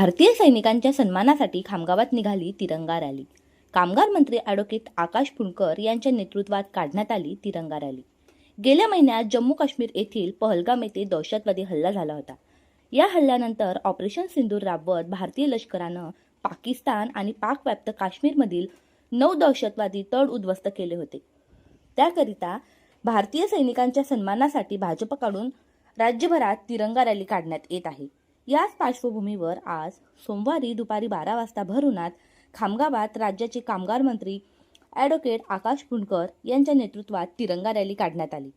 भारतीय सैनिकांच्या सन्मानासाठी खामगावात निघाली तिरंगा रॅली. कामगार मंत्री ॲडव्होकेट आकाश फुंडकर यांच्या नेतृत्वात काढण्यात आली तिरंगा रॅली. गेल्या महिन्यात जम्मू काश्मीर येथील पहलगाम येथे दहशतवादी हल्ला झाला होता. या हल्ल्यानंतर ऑपरेशन सिंदूर राबवत भारतीय लष्करानं पाकिस्तान आणि पाकव्याप्त काश्मीरमधील नऊ दहशतवादी तळ उद्ध्वस्त केले होते. त्याकरिता भारतीय सैनिकांच्या सन्मानासाठी भाजपकडून राज्यभरात तिरंगा रॅली काढण्यात येत आहे. याच पार्श्वभूमीवर आज सोमवारी दुपारी बारा वाजता भरुणात खामगावात राज्याचे कामगार मंत्री ॲडव्होकेट आकाश पुणकर यांच्या नेतृत्वात तिरंगा रॅली काढण्यात आली.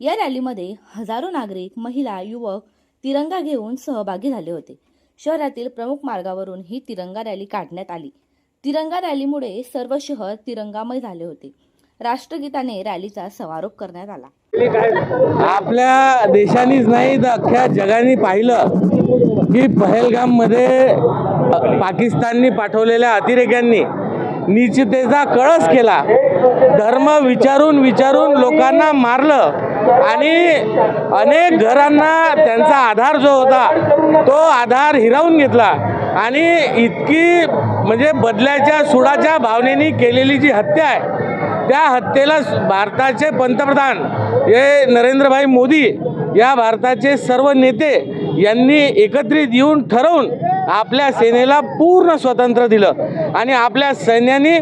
या रॅलीमध्ये हजारो नागरिक महिला युवक तिरंगा घेऊन सहभागी झाले होते. शहरातील प्रमुख मार्गावरून ही तिरंगा रॅली काढण्यात आली. तिरंगा रॅलीमुळे सर्व शहर तिरंगामय झाले होते. राष्ट्रगीताने रॅलीचा समारोप करण्यात आला. आपल्या देशानेच नाही तर अख्ख्या जगाने पाहिलं की पहलगाममध्ये पाकिस्ताननी पाठवलेल्या अतिरेक्यांनी निश्चितेचा कळस केला. धर्म विचारून विचारून लोकांना मारलं आणि अनेक घरांना त्यांचा आधार जो होता तो आधार हिरावून घेतला. आणि इतकी म्हणजे बदल्याच्या सुडाच्या भावनेने केलेली जी हत्या आहे त्या हत्येला भारताचे पंतप्रधान हे नरेंद्रभाई मोदी या भारताचे सर्व नेते यांनी एकत्रित येऊन ठरवून आपल्या सेनेला पूर्ण स्वातंत्र्य दिलं आणि आपल्या सैन्याने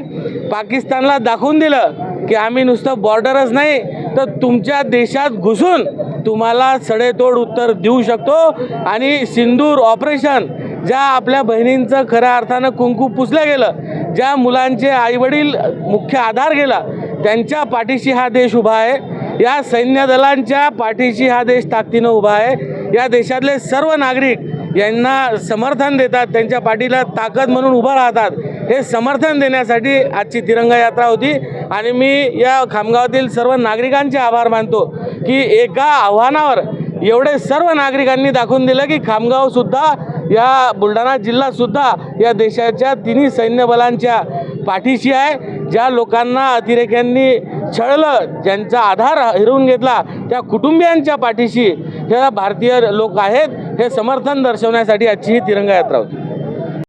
पाकिस्तानला दाखवून दिलं की आम्ही नुसतं बॉर्डरच नाही तर तुमच्या देशात घुसून तुम्हाला सडेतोड उत्तर देऊ शकतो आणि सिंदूर ऑपरेशन ज्या आपल्या बहिणींचं खऱ्या अर्थानं कुंकू पुसलं गेलं ज्या मुलांचे आईवडील मुख्य आधार गेला त्यांच्या पाठीशी हा देश उभा आहे. या सैन्य दलांच्या पाठीशी हा देश ताकदीनं उभा आहे. या देशातले सर्व नागरिक यांना समर्थन देतात त्यांच्या पाठीला ताकद म्हणून उभं राहतात. हे समर्थन देण्यासाठी आजची तिरंगा यात्रा होती. आणि मी या खामगावातील सर्व नागरिकांचे आभार मानतो की एका आव्हानावर एवढे सर्व नागरिकांनी दाखवून दिलं की खामगावसुद्धा या बुलढाणा जिल्हासुद्धा या देशाच्या तिन्ही सैन्य बलांच्या पाठीशी आहे. ज्या लोकांना अतिरेक्यांनी छळलं ज्यांचा आधार हिरवून घेतला त्या कुटुंबियांच्या पाठीशी ह्या भारतीय लोक आहेत हे समर्थन दर्शवण्यासाठी आजची ही तिरंगा यात्रा होती.